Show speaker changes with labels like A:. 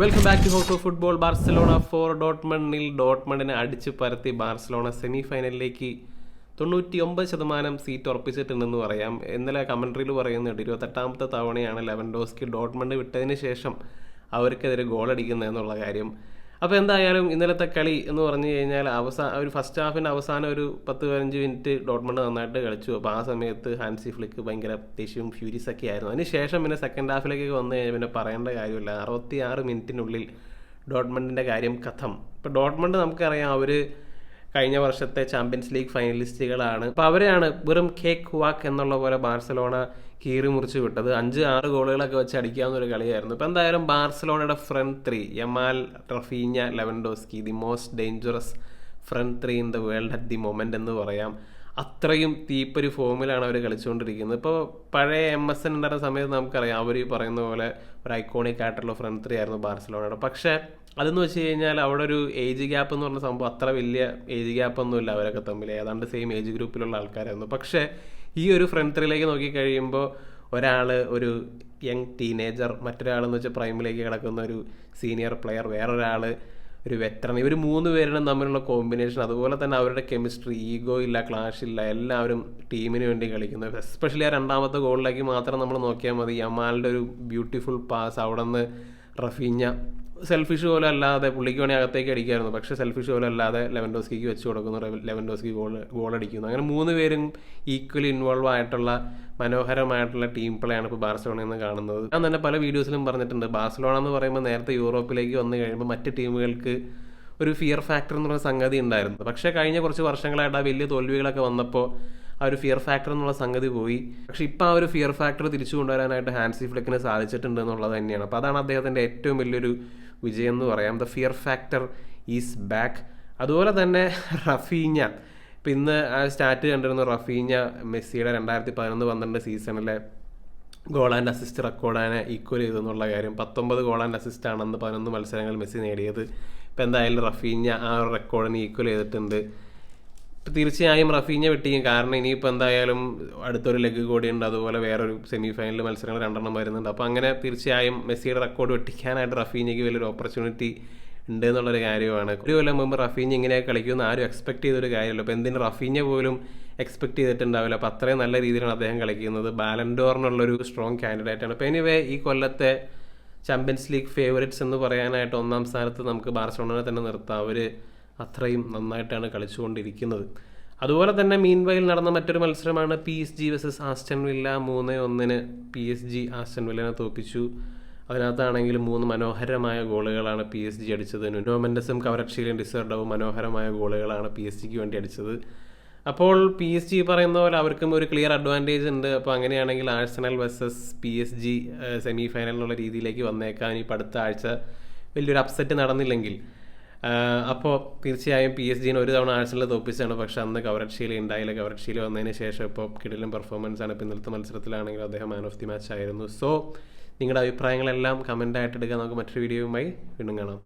A: Welcome back to house of football Barcelona four ഡോട്ട്മണ്ണിൽ ഡോട്ട്മണ്ടിനെ അടിച്ചു പരത്തി ബാർസലോണ സെമി ഫൈനലിലേക്ക് തൊണ്ണൂറ്റി ഒമ്പത് ശതമാനം സീറ്റ് ഉറപ്പിച്ചിട്ടുണ്ടെന്ന് പറയാം. ഇന്നലെ കമൻട്രിയിൽ പറയുന്നുണ്ട് ഇരുപത്തെട്ടാമത്തെ തവണയാണ് ലെവൻഡോസ്കി ഡോട്ട്മണ്ട് വിട്ടതിന് ശേഷം അവർക്കെതിരെ ഗോൾ അടിക്കുന്നത് എന്നുള്ള കാര്യം. അപ്പോൾ എന്തായാലും ഇന്നലത്തെ കളി എന്ന് പറഞ്ഞു കഴിഞ്ഞാൽ അവസാന ഒരു ഫസ്റ്റ് ഹാഫിന്റെ അവസാനം ഒരു പത്ത് പതിനഞ്ച് മിനിറ്റ് ഡോട്ട്മണ്ട് നന്നായിട്ട് കളിച്ചു. അപ്പോൾ ആ സമയത്ത് ഹാൻസി ഫ്ലിക്ക് ഭയങ്കര ദേഷ്യവും ഫ്യൂരിസ് ഒക്കെ ആയിരുന്നു. അതിന് ശേഷം പിന്നെ സെക്കൻഡ് ഹാഫിലേക്ക് വന്നു കഴിഞ്ഞാൽ പിന്നെ പറയേണ്ട കാര്യമില്ല. അറുപത്തി ആറ് മിനിറ്റിനുള്ളിൽ ഡോട്ട്മണ്ടിന്റെ കാര്യം കഥം. ഇപ്പോൾ ഡോട്ട്മണ്ട് നമുക്കറിയാം അവർ കഴിഞ്ഞ വർഷത്തെ ചാമ്പ്യൻസ് ലീഗ് ഫൈനലിസ്റ്റുകളാണ്. അപ്പോൾ അവരെയാണ് വെറും കേക്ക് വാക്ക് എന്നുള്ള പോലെ ബാർസലോണ കീറി മുറിച്ച് വിട്ടത്. അഞ്ച് ആറ് ഗോളുകളൊക്കെ വെച്ച് അടിക്കാവുന്ന ഒരു കളിയായിരുന്നു. ഇപ്പോൾ എന്തായാലും ബാർസലോണയുടെ front three Yamal Raphinha Lewandowski the most dangerous front three in the world at the moment എന്ന് പറയാം. അത്രയും തീപ്പൊരു ഫോമിലാണ് അവർ കളിച്ചുകൊണ്ടിരിക്കുന്നത്. ഇപ്പോൾ പഴയ എം എസ് എൻ ഉണ്ടായിരുന്ന സമയത്ത് നമുക്കറിയാം അവർ പറയുന്ന പോലെ ഒരു ഐക്കോണിക് ആയിട്ടുള്ള ഫ്രണ്ട് ത്രീ ആയിരുന്നു ബാർസലോണയുടെ. പക്ഷേ അതെന്ന് വെച്ച് കഴിഞ്ഞാൽ അവിടെ ഒരു ഏജ് ഗ്യാപ്പ് എന്ന് പറഞ്ഞ സംഭവം അത്ര വലിയ ഏജ് ഗ്യാപ്പ് ഒന്നുമില്ല അവരൊക്കെ തമ്മിൽ ഏതാണ്ട് സെയിം ഏജ് ഗ്രൂപ്പിലുള്ള ആൾക്കാരായിരുന്നു. പക്ഷേ ഈ ഒരു ഫ്രണ്ട് ത്രീയിലേക്ക് നോക്കിക്കഴിയുമ്പോൾ ഒരാൾ ഒരു യങ് ടീനേജർ മറ്റൊരാളെന്ന് വെച്ചാൽ പ്രൈമിലേക്ക് കിടക്കുന്ന ഒരു സീനിയർ പ്ലെയർ വേറൊരാൾ ഒരു വെറ്ററൻ ഇവർ മൂന്ന് പേരുടെ തമ്മിലുള്ള കോമ്പിനേഷൻ അതുപോലെ തന്നെ അവരുടെ കെമിസ്ട്രി ഈഗോ ഇല്ല ക്ലാഷ് ഇല്ല എല്ലാവരും ടീമിന് വേണ്ടി കളിക്കുന്നു. എസ്പെഷ്യലി ആ രണ്ടാമത്തെ ഗോളിലേക്ക് മാത്രം നമ്മൾ നോക്കിയാൽ മതി. യമാലിന്റെ ഒരു ബ്യൂട്ടിഫുൾ പാസ് അവിടെ നിന്ന് റഫീഞ്ഞ സെൽഫിഷ് പോലെ അല്ലാതെ പുള്ളിക്ക് വേണേൽ അകത്തേക്ക് അടിക്കായിരുന്നു. പക്ഷേ സെൽഫിഷ് പോലെ അല്ലാതെ ലെവൻഡോസ്കിക്ക് വെച്ച് കൊടുക്കുന്നു. ലെവൻ- ലെവൻഡോസ്കി ഗോൾ ഗോൾ അടിക്കുന്നു. അങ്ങനെ മൂന്ന് പേരും ഈക്വലി ഇൻവോൾവ് ആയിട്ടുള്ള മനോഹരമായിട്ടുള്ള ടീം പ്ലേ ആണ് ഇപ്പോൾ ബാർസലോണയിൽ നിന്ന് കാണുന്നത്. ഞാൻ തന്നെ പല വീഡിയോസിലും പറഞ്ഞിട്ടുണ്ട്. ബാർസലോണ എന്ന് പറയുമ്പോൾ നേരത്തെ യൂറോപ്പിലേക്ക് വന്നു കഴിയുമ്പോൾ മറ്റ് ടീമുകൾക്ക് ഒരു ഫിയർ ഫാക്ടർ എന്നുള്ള സംഗതി ഉണ്ടായിരുന്നു. പക്ഷേ കഴിഞ്ഞ കുറച്ച് വർഷങ്ങളായിട്ട് ആ വലിയ തോൽവികളൊക്കെ വന്നപ്പോൾ ആ ഒരു ഫിയർ ഫാക്ടർ എന്നുള്ള സംഗതി പോയി. പക്ഷെ ഇപ്പോൾ ആ ഒരു ഫിയർ ഫാക്ടർ തിരിച്ചു കൊണ്ടുവരാനായിട്ട് ഹാൻസി ഫ്ലിക്കിന് സാധിച്ചിട്ടുണ്ട് എന്നുള്ളത് തന്നെയാണ്. അപ്പോൾ അതാണ് അദ്ദേഹത്തിന്റെ ഏറ്റവും വലിയൊരു വിജയം എന്ന് പറയാം. The fear factor is back അതുപോലെ തന്നെ റഫീഞ്ഞ ഇപ്പം ഇന്ന് ആ സ്റ്റാറ്റ് കണ്ടിരുന്നു റഫീഞ്ഞ മെസ്സിയുടെ രണ്ടായിരത്തി പതിനൊന്ന് പന്ത്രണ്ട് സീസണിലെ ഗോൾ ആൻഡ് അസിസ്റ്റ് റെക്കോർഡാണ് ഈക്വൽ ചെയ്തു എന്നുള്ള കാര്യം. പത്തൊമ്പത് ഗോൾ ആൻഡ് അസിസ്റ്റ് ആണെന്ന് പതിനൊന്ന് മത്സരങ്ങൾ മെസ്സി നേടിയത്. ഇപ്പം എന്തായാലും റഫീഞ്ഞ ആ ഒരു റെക്കോർഡിന് ഈക്വൽ ചെയ്തിട്ടുണ്ട്. ഇപ്പം തീർച്ചയായും റഫീഞ്ഞ വെട്ടിയും കാരണം ഇനിയിപ്പോൾ എന്തായാലും അടുത്തൊരു ലെഗ് കൂടിയുണ്ട് അതുപോലെ വേറൊരു സെമി ഫൈനൽ മത്സരങ്ങൾ രണ്ടെണ്ണം വരുന്നുണ്ട്. അപ്പോൾ അങ്ങനെ തീർച്ചയായും മെസ്സിയുടെ റെക്കോർഡ് വെട്ടിക്കാനായിട്ട് റഫീഞ്ഞയ്ക്ക് വലിയൊരു ഓപ്പർച്യൂണിറ്റി ഉണ്ട് എന്നുള്ളൊരു കാര്യമാണ്. ഒരു കൊല്ലം മുമ്പ് റഫീഞ്ഞ് ഇങ്ങനെയൊക്കെ കളിക്കുമെന്ന് ആരും എക്സ്പെക്ട് ചെയ്തൊരു കാര്യമല്ല. അപ്പോൾ എന്തിന് റഫീഞ്ഞ പോലും എക്സ്പെക്ട് ചെയ്തിട്ടുണ്ടാവില്ല. അപ്പോൾ അത്രയും നല്ല രീതിയിലാണ് അദ്ദേഹം കളിക്കുന്നത്. ബാലൻഡോറിനുള്ളൊരു സ്ട്രോങ് കാൻഡിഡേറ്റാണ് അപ്പോൾ എനിവേ ഈ കൊല്ലത്തെ ചാമ്പ്യൻസ് ലീഗ് ഫേവറേറ്റ്സ് എന്ന് പറയാനായിട്ട് ഒന്നാം സ്ഥാനത്ത് നമുക്ക് ബാർസലോണനെ തന്നെ നിർത്താം. അവർ അത്രയും നന്നായിട്ടാണ് കളിച്ചുകൊണ്ടിരിക്കുന്നത്. അതുപോലെ തന്നെ മീൻ വയൽ നടന്ന മറ്റൊരു മത്സരമാണ് P S G versus Aston Villa മൂന്ന് ഒന്നിന് പി എസ് ജി ആസ്റ്റൺ വില്ലനെ തോപ്പിച്ചു അതിനകത്താണെങ്കിൽ മൂന്ന് മനോഹരമായ ഗോളുകളാണ് പി എസ് ജി അടിച്ചത് നുനോമെൻഡസും കവരക്ഷയിലും ഡിസർഡവും മനോഹരമായ ഗോളുകളാണ് പി എസ് ജിക്ക് വേണ്ടി അടിച്ചത്. അപ്പോൾ പി എസ് ജി പറയുന്ന പോലെ അവർക്കും ഒരു ക്ലിയർ അഡ്വാന്റേജ് ഉണ്ട്. അപ്പോൾ അങ്ങനെയാണെങ്കിൽ Arsenal versus P S G semi final എന്നുള്ള രീതിയിലേക്ക് വന്നേക്കാൻ ഇനിയിപ്പോൾ അടുത്ത ആഴ്ച വലിയൊരു അപ്സെറ്റ് നടന്നില്ലെങ്കിൽ. അപ്പോൾ തീർച്ചയായും പി എസ് ജിനെ ഒരു തവണ ആഴ്സണൽ തോപ്പിച്ചാണ്. പക്ഷേ അന്ന് കവറക്ഷയിൽ ഉണ്ടായില്ല കവറക്ഷയിൽ വന്നതിന് ശേഷം ഇപ്പോൾ കിടിലും പെർഫോമൻസ് ആണ്. ഇപ്പം ഇന്നലത്തെ മത്സരത്തിലാണെങ്കിൽ അദ്ദേഹം മാൻ ഓഫ് ദി മാച്ച് ആയിരുന്നു. സോ നിങ്ങളുടെ അഭിപ്രായങ്ങളെല്ലാം കമന്റായിട്ട് എടുക്കുക നമുക്ക് മറ്റൊരു വീഡിയോയുമായി വീണ്ടും കാണാം.